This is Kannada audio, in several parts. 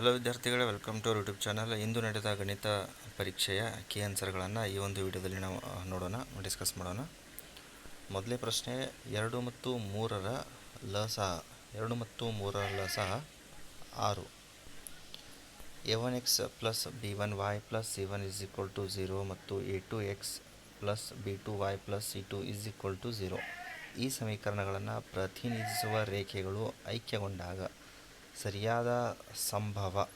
ಹಲೋ ವಿದ್ಯಾರ್ಥಿಗಳೇ ವೆಲ್ಕಮ್ ಟು ಯೂಟ್ಯೂಬ್ ಚಾನಲ್ ಇಂದು ನಡೆದ ಗಣಿತ ಪರೀಕ್ಷೆಯ ಕೀ ಆನ್ಸರ್ಗಳನ್ನು ಈ ಒಂದು ವಿಡಿಯೋದಲ್ಲಿ ನಾವು ನೋಡೋಣ ಡಿಸ್ಕಸ್ ಮಾಡೋಣ. ಮೊದಲೇ ಪ್ರಶ್ನೆ, ಎರಡು ಮತ್ತು ಮೂರರ ಲಸ, ಎರಡು ಮತ್ತು ಮೂರರ ಲಸ ಆರು. A one x plus B one y plus C one is equal to zero ಮತ್ತು A two x plus B two y plus C two is equal to zero. ಈ ಸಮೀಕರಣಗಳನ್ನು ಪ್ರತಿನಿಧಿಸುವ ರೇಖೆಗಳು ಐಕ್ಯಗೊಂಡಾಗ ಸರಿಯಾದ ಸಂಭವ.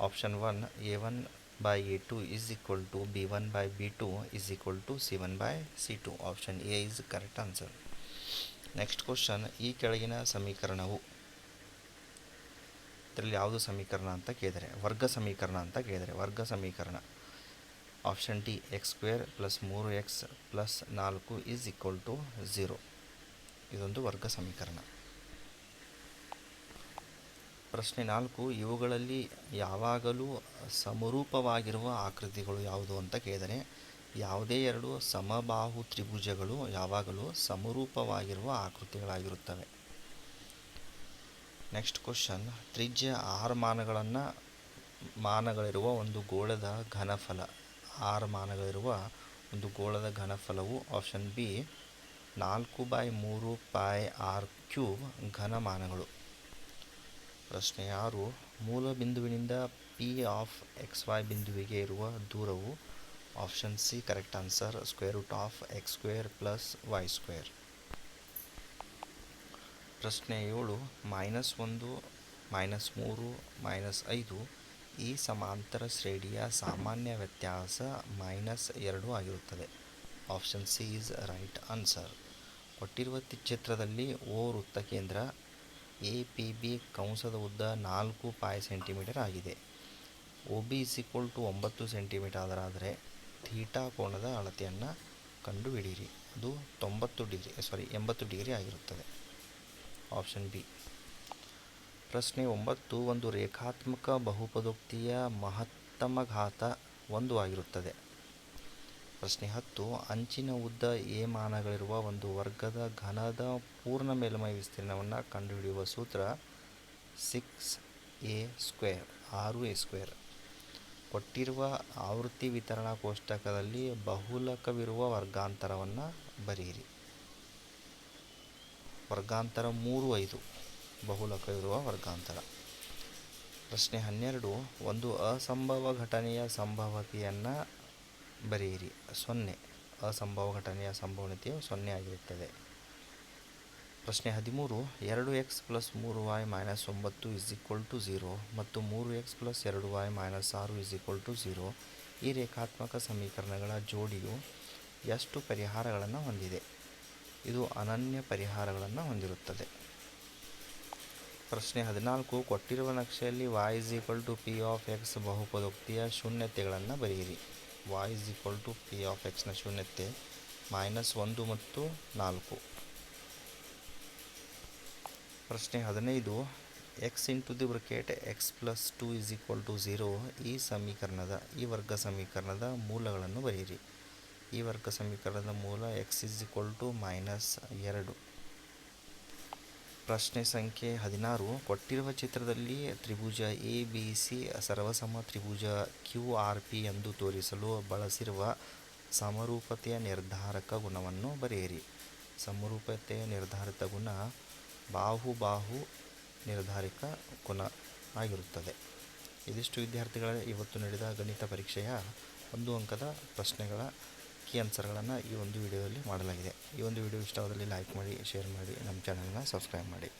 Option one A one by A two is equal to B one by B two is equal to C one by C two option A is correct answer next question ಈ ಕೆಳಗಿನ ಸಮೀಕರಣವು. ಇದರಲ್ಲಿ ಯಾವುದು ಸಮೀಕರಣ ಅಂತ ಕೇಳಿದರೆ, ವರ್ಗ ಸಮೀಕರಣ ಅಂತ ಕೇಳಿದರೆ, ವರ್ಗ ಸಮೀಕರಣ. Option D x square plus ಮೂರು ಎಕ್ಸ್ ಪ್ಲಸ್ ನಾಲ್ಕು ಈಸ್ ಈಕ್ವಲ್ ಟು ಝೀರೋ ಇದೊಂದು ವರ್ಗ ಸಮೀಕರಣ. ಪ್ರಶ್ನೆ ನಾಲ್ಕು, ಇವುಗಳಲ್ಲಿ ಯಾವಾಗಲೂ ಸಮರೂಪವಾಗಿರುವ ಆಕೃತಿಗಳು ಯಾವುದು ಅಂತ ಕೇಳಿದರೆ, ಯಾವುದೇ ಎರಡು ಸಮಬಾಹು ತ್ರಿಭುಜಗಳು ಯಾವಾಗಲೂ ಸಮರೂಪವಾಗಿರುವ ಆಕೃತಿಗಳಾಗಿರುತ್ತವೆ. ನೆಕ್ಸ್ಟ್ ಕ್ವಶನ್ ತ್ರಿಜ್ಯ ಆರು ಮಾನಗಳನ್ನು ಮಾನಗಳಿರುವ ಒಂದು ಗೋಳದ ಘನಫಲ. ಆರು ಮಾನಗಳಿರುವ ಒಂದು ಗೋಳದ ಘನಫಲವು ಆಪ್ಷನ್ ಬಿ ನಾಲ್ಕು ಬೈ ಮೂರು ಪಾಯ್ ಆರ್ ಕ್ಯೂಬ್ ಘನಮಾನಗಳು. ಪ್ರಶ್ನೆ ಆರು ಮೂಲ ಬಿಂದುವಿನಿಂದ ಪಿ ಆಫ್ ಎಕ್ಸ್ ವೈ ಬಿಂದುವಿಗೆ ಇರುವ ದೂರವು option C correct answer square root of x square plus y square ಪ್ರಶ್ನೆ ಏಳು ಮೈನಸ್ ಒಂದು ಮೈನಸ್ ಮೂರು ಮೈನಸ್ ಐದು ಈ ಸಮಾಂತರ ಶ್ರೇಣಿಯ ಸಾಮಾನ್ಯ ವ್ಯತ್ಯಾಸ ಮೈನಸ್ ಎರಡು ಆಗಿರುತ್ತದೆ. Option C is right answer ಕೊಟ್ಟಿರುವ ಚಿತ್ರದಲ್ಲಿ ಓ ವೃತ್ತ ಕೇಂದ್ರ ಎ ಪಿ ಬಿ ಕಂಸದ ಉದ್ದ ನಾಲ್ಕು ಪಾಯ್ ಸೆಂಟಿಮೀಟರ್ ಆಗಿದೆ. ಒ ಬಿ ಇಸ್ ಟು ಒಂಬತ್ತು ಸೆಂಟಿಮೀಟರ್ ಆದರಾದರೆ ಥೀಟಾ ಕೋಣದ ಅಳತೆಯನ್ನು ಕಂಡುಹಿಡಿಯಿರಿ. ಅದು ತೊಂಬತ್ತು ಡಿಗ್ರಿ, ಸಾರಿ, ಎಂಬತ್ತು ಡಿಗ್ರಿ ಆಗಿರುತ್ತದೆ. Option B. ಪ್ರಶ್ನೆ ಒಂಬತ್ತು, ಒಂದು ರೇಖಾತ್ಮಕ ಬಹುಪದೋಕ್ತಿಯ ಮಹತ್ತಮ ಘಾತ ಒಂದು ಆಗಿರುತ್ತದೆ. ಪ್ರಶ್ನೆ ಹತ್ತು, ಅಂಚಿನ ಉದ್ದ ಎ ಮಾನಗಳಿರುವ ಒಂದು ವರ್ಗದ ಘನದ ಪೂರ್ಣ ಮೇಲ್ಮೈ ವಿಸ್ತೀರ್ಣವನ್ನು ಕಂಡುಹಿಡಿಯುವ ಸೂತ್ರ ಸಿಕ್ಸ್ ಎ ಸ್ಕ್ವೇರ್ ಆರು ಎ ಸ್ಕ್ವೇರ್ ಕೊಟ್ಟಿರುವ ಆವೃತ್ತಿ ವಿತರಣಾ ಕೋಷ್ಟಕದಲ್ಲಿ ಬಹುಲಕವಿರುವ ವರ್ಗಾಂತರವನ್ನು ಬರೆಯಿರಿ. ವರ್ಗಾಂತರ ಮೂರು ಐದು, ಬಹುಲಕವಿರುವ ವರ್ಗಾಂತರ. ಪ್ರಶ್ನೆ ಹನ್ನೆರಡು, ಒಂದು ಅಸಂಭವ ಘಟನೆಯ ಸಂಭವತೆಯನ್ನು ಬರೆಯಿರಿ. ಸೊನ್ನೆ. ಅಸಂಭವ ಘಟನೆಯ ಸಂಭವನೀಯತೆಯು ಸೊನ್ನೆ ಆಗಿರುತ್ತದೆ. ಪ್ರಶ್ನೆ ಹದಿಮೂರು. ಎರಡು ಎಕ್ಸ್ ಪ್ಲಸ್ ಮೂರು ವೈ ಮೈನಸ್ ಒಂಬತ್ತು ಇಸ್ ಈಕ್ವಲ್ ಟು ಝೀರೋ ಮತ್ತು ಮೂರು ಎಕ್ಸ್ ಪ್ಲಸ್ ಎರಡು ವೈ ಮೈನಸ್ ಆರು ಇಸ್ ಈಕ್ವಲ್ ಟು ಝೀರೋ ಈ ರೇಖಾತ್ಮಕ ಸಮೀಕರಣಗಳ ಜೋಡಿಯು ಎಷ್ಟು ಪರಿಹಾರಗಳನ್ನು ಹೊಂದಿದೆ? ಇದು ಅನನ್ಯ ಪರಿಹಾರಗಳನ್ನು ಹೊಂದಿರುತ್ತದೆ. ಪ್ರಶ್ನೆ ಹದಿನಾಲ್ಕು. ಕೊಟ್ಟಿರುವ ನಕ್ಷೆಯಲ್ಲಿ y is equal to P of x ಬಹುಪದೋಕ್ತಿಯ ಶೂನ್ಯತೆಗಳನ್ನು ಬರೆಯಿರಿ. Y is equal to P of ಎಕ್ಸ್ನ ಶೂನ್ಯತೆ ಮೈನಸ್ ಒಂದು ಮತ್ತು ನಾಲ್ಕು. ಪ್ರಶ್ನೆ ಹದಿನೈದು x into the bracket x plus two is equal to zero ಈ ಸಮೀಕರಣದ, ಈ ವರ್ಗ ಸಮೀಕರಣದ ಮೂಲಗಳನ್ನು ಬರೆಯಿರಿ. ಈ ವರ್ಗ ಸಮೀಕರಣದ ಮೂಲ X is equal to minus ಎರಡು. ಪ್ರಶ್ನೆ ಸಂಖ್ಯೆ ಹದಿನಾರು. ಕೊಟ್ಟಿರುವ ಚಿತ್ರದಲ್ಲಿ ತ್ರಿಭುಜ ಎ, ಬಿ, ಸಿ, ಸರ್ವಸಮ ತ್ರಿಭುಜ ಕ್ಯೂ, ಆರ್, ಪಿ ಎಂದು ತೋರಿಸಲು ಬಳಸಿರುವ ಸಮರೂಪತೆಯ ನಿರ್ಧಾರಕ ಗುಣವನ್ನು ಬರೆಯಿರಿ. ಸಮರೂಪತೆಯ ನಿರ್ಧಾರಿತ ಗುಣ ಬಾಹು ಬಾಹು ನಿರ್ಧಾರಕ ಗುಣ ಆಗಿರುತ್ತದೆ. ಇದಿಷ್ಟು ವಿದ್ಯಾರ್ಥಿಗಳ ಇವತ್ತು ನಡೆದ ಗಣಿತ ಪರೀಕ್ಷೆಯ ಒಂದು ಅಂಕದ ಪ್ರಶ್ನೆಗಳ ಕೀ ಆನ್ಸರ್ಗಳನ್ನು ಈ ಒಂದು ವಿಡಿಯೋದಲ್ಲಿ ಮಾಡಲಾಗಿದೆ. ಈ ಒಂದು ವಿಡಿಯೋ ಇಷ್ಟವಾದಲ್ಲಿ ಲೈಕ್ ಮಾಡಿ ಶೇರ್ ಮಾಡಿ, ನಮ್ಮ ಚಾನಲ್ನ ಸಬ್ಸ್ಕ್ರೈಬ್ ಮಾಡಿ.